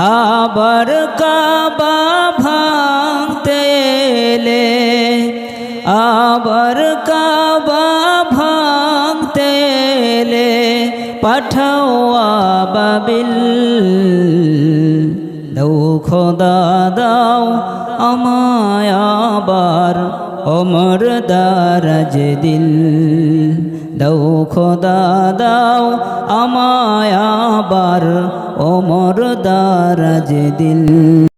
আবার কাবা ভাঙতে এলে আবার কাবা ভাঙতে এলে পাঠাও আবাবিল দৌ খোদা দাও আমায় আবার অমর দারাজ দিল। দৌ খোদা দাও আমায় আবার অমর দারাজ দিল।